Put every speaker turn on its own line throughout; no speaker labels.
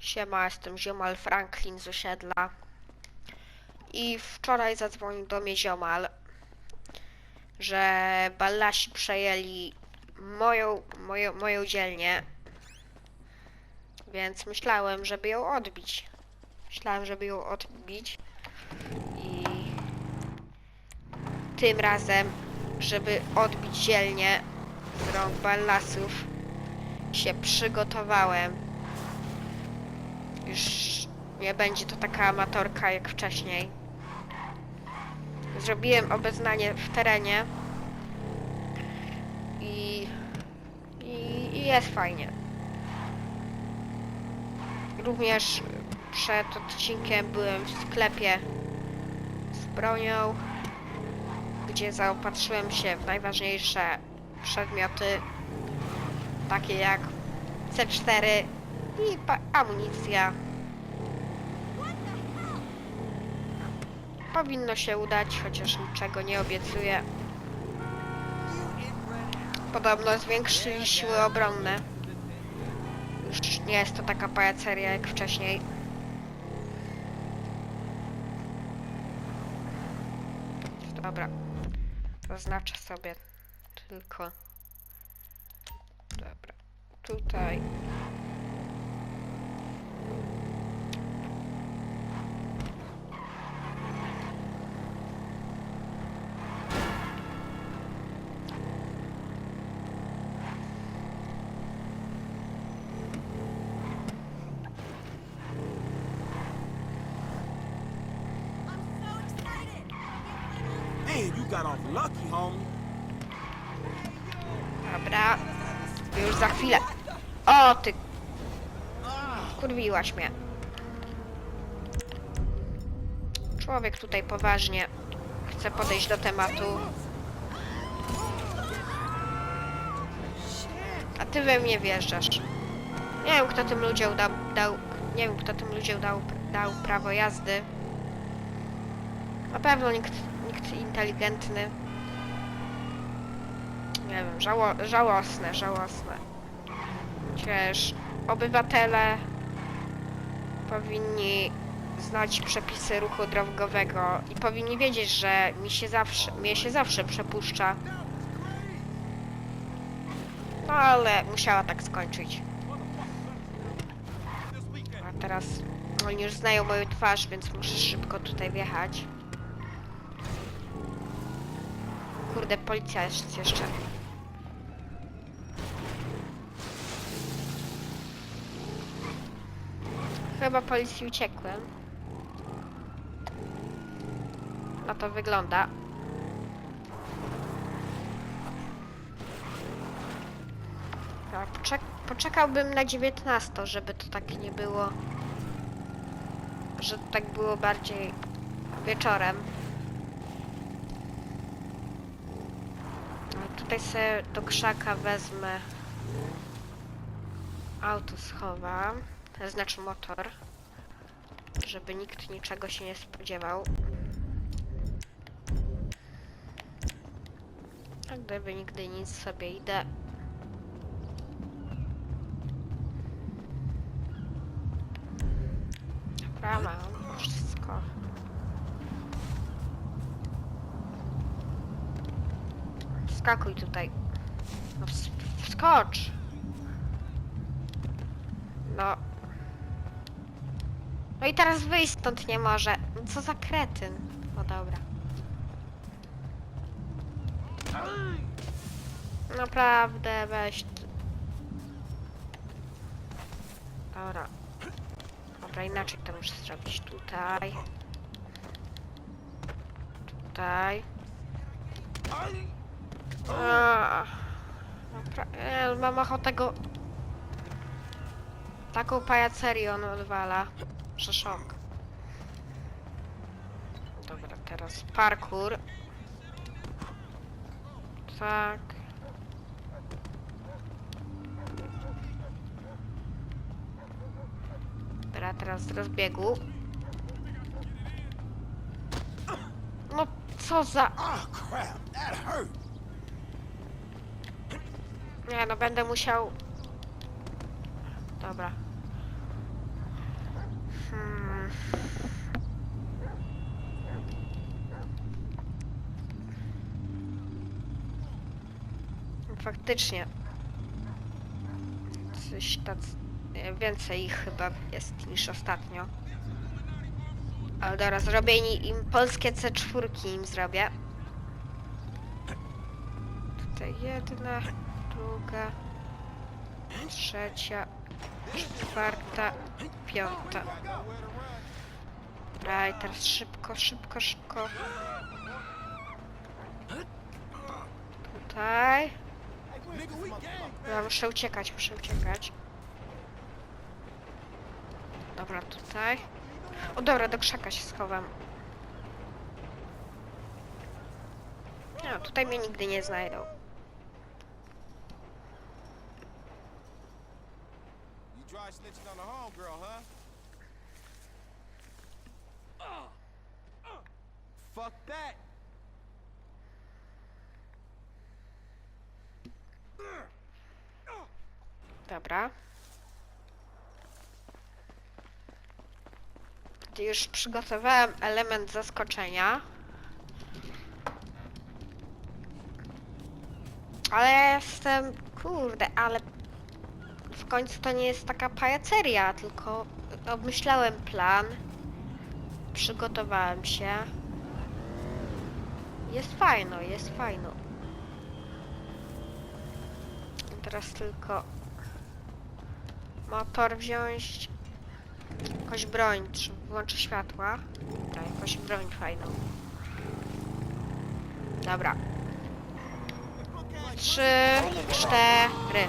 Siema, jestem ziomal Franklin z osiedla. I wczoraj zadzwonił do mnie ziomal, że Ballasi przejęli moją, moją, moją dzielnię. Więc myślałem, żeby ją odbić. Myślałem, żeby ją odbić. I tym razem, żeby odbić dzielnię z rąk Ballasów, się przygotowałem. Już nie będzie to taka amatorka jak wcześniej. Zrobiłem obeznanie w terenie i, i, i jest fajnie. Również przed odcinkiem byłem w sklepie z bronią, gdzie zaopatrzyłem się w najważniejsze przedmioty, takie jak C4 i amunicja. Powinno się udać, chociaż niczego nie obiecuję. Podobno zwiększyli siły obronne. Już nie jest to taka pajaceria jak wcześniej. Dobra. Zaznaczę sobie tylko. Dobra. Tutaj. Dobra. Już za chwilę. O, ty. Kurwiłaś mnie. Człowiek tutaj poważnie chce podejść do tematu. A ty we mnie wjeżdżasz. Nie wiem, kto tym ludziom dał, dał nie wiem, kto tym ludziom dał, dał prawo jazdy. Na pewno nikt, nikt inteligentny. Nie wiem, żało, żałosne, żałosne. Przecież obywatele powinni znać przepisy ruchu drogowego i powinni wiedzieć, że mi się zawsze, mnie się zawsze przepuszcza. No ale musiała tak skończyć. A teraz oni już znają moją twarz, więc muszę szybko tutaj wjechać. Kurde, policja jest jeszcze. Chyba policji uciekłem. Na to wygląda. Poczek poczekałbym na 19, żeby to tak nie było. Że tak było bardziej wieczorem. A Tutaj sobie do krzaka wezmę auto schowam, znaczy motor, żeby nikt niczego się nie spodziewał. A gdyby nigdy nic sobie idę. Dobra, Skakuj tutaj. No ws- wskocz. No. No i teraz wyjść stąd nie może. No Co za kretyn. No dobra. Naprawdę, weź. Dobra. Dobra, inaczej to muszę zrobić tutaj. Tutaj. A, Dobra, e, mam ochotę go... Taką pajacerię on odwala, że szok. Dobra, teraz parkour. Tak. Dobra, teraz z rozbiegu. No co za...
Oh, crap. That hurt.
Nie no, będę musiał... Dobra. Faktycznie. Coś tac... e, Więcej ich chyba jest niż ostatnio. Ale dobra, zrobię im polskie C4 im zrobię. Tutaj jedna, druga, trzecia, czwarta, piąta. Dobra, teraz szybko, szybko, szybko. Tutaj. Ja muszę uciekać, muszę uciekać. Dobra, tutaj. O dobra, do krzaka się schowam. No, tutaj mnie nigdy nie znajdą.
Dry snitching on the homegirl, huh? Fuck that.
Dobra. Już przygotowałem element zaskoczenia. Ale jestem... Kurde, ale... Końcu to nie jest taka pajaceria, tylko obmyślałem plan. Przygotowałem się. Jest fajno, jest fajno. Teraz tylko motor wziąć. Jakąś broń, czy włączę światła. Tak, jakąś broń fajną. Dobra. Trzy, cztery.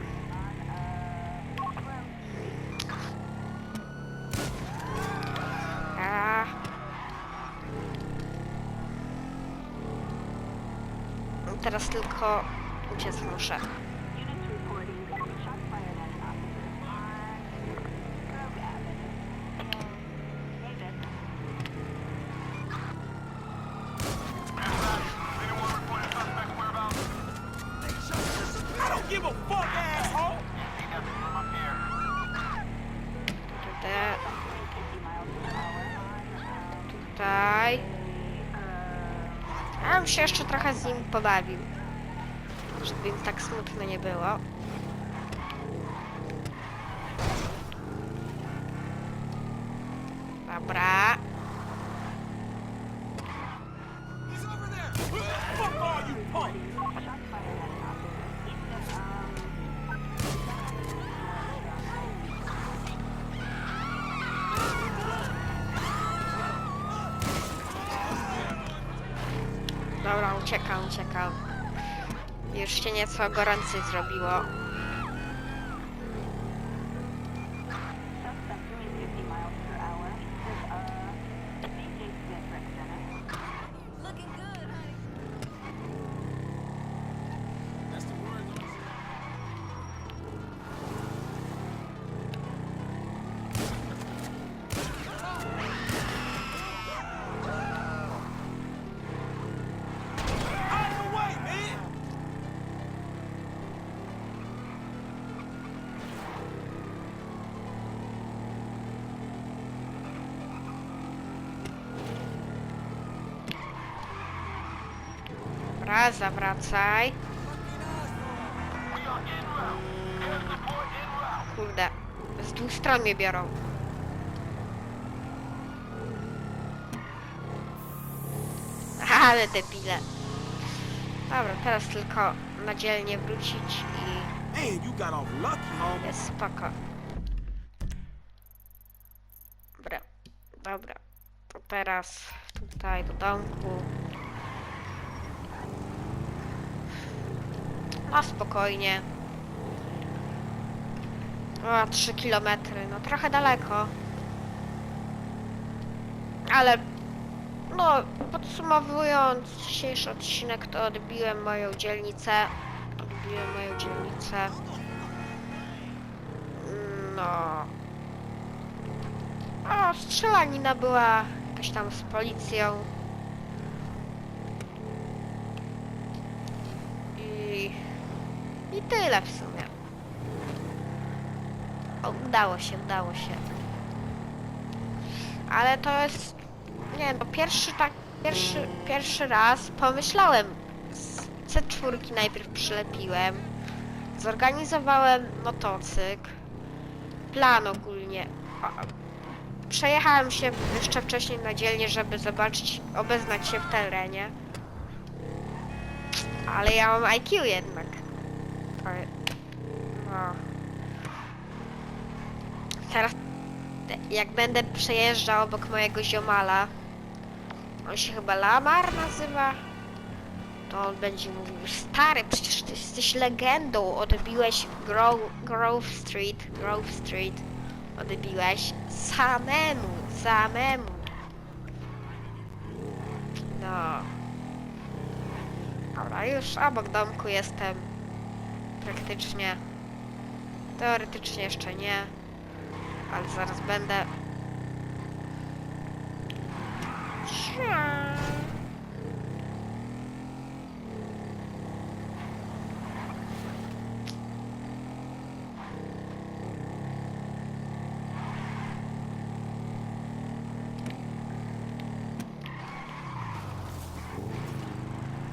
Teraz tylko uciec muszę. Się jeszcze trochę z nim pobawił. Żeby im tak smutno nie było. Dobra. Dobra, uciekam, uciekam. Już się nieco gorącej zrobiło. Dobra, zawracaj. Kurde, z dwóch stron mnie biorą. Ale debile. Dobra, teraz tylko na dzielnie wrócić i jest spoko. Dobra, dobra. To teraz tutaj do domku. No spokojnie. O, 3 kilometry, no trochę daleko. Ale no, podsumowując dzisiejszy odcinek, to odbiłem moją dzielnicę. Odbiłem moją dzielnicę. No. O, strzelanina była jakaś tam z policją. I... I tyle w sumie. O, udało się, udało się. Ale to jest... Nie no, pierwszy tak... Pierwszy, pierwszy raz pomyślałem. Z C4 najpierw przylepiłem. Zorganizowałem motocykl. Plan ogólnie. Przejechałem się jeszcze wcześniej na dzielnie, żeby zobaczyć, obeznać się w terenie. Ale ja mam IQ jednak. Je- No. Teraz jak będę przejeżdżał obok mojego ziomala, on się chyba Lamar nazywa, to on będzie mówił, stary, przecież ty jesteś legendą, odbiłeś Grove, Grove Street, Grove Street, odbiłeś samemu, samemu. No. Dobra, już obok domku jestem. Praktycznie. Teoretycznie jeszcze nie. Ale zaraz będę.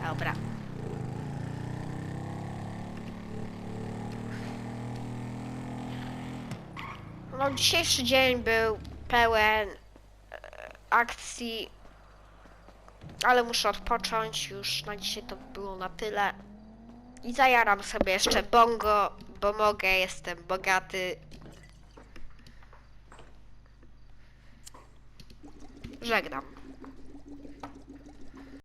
Dobra. No, dzisiejszy dzień był pełen e, akcji, ale muszę odpocząć. Już na dzisiaj to było na tyle. I zajaram sobie jeszcze bongo, bo mogę, jestem bogaty. Żegnam.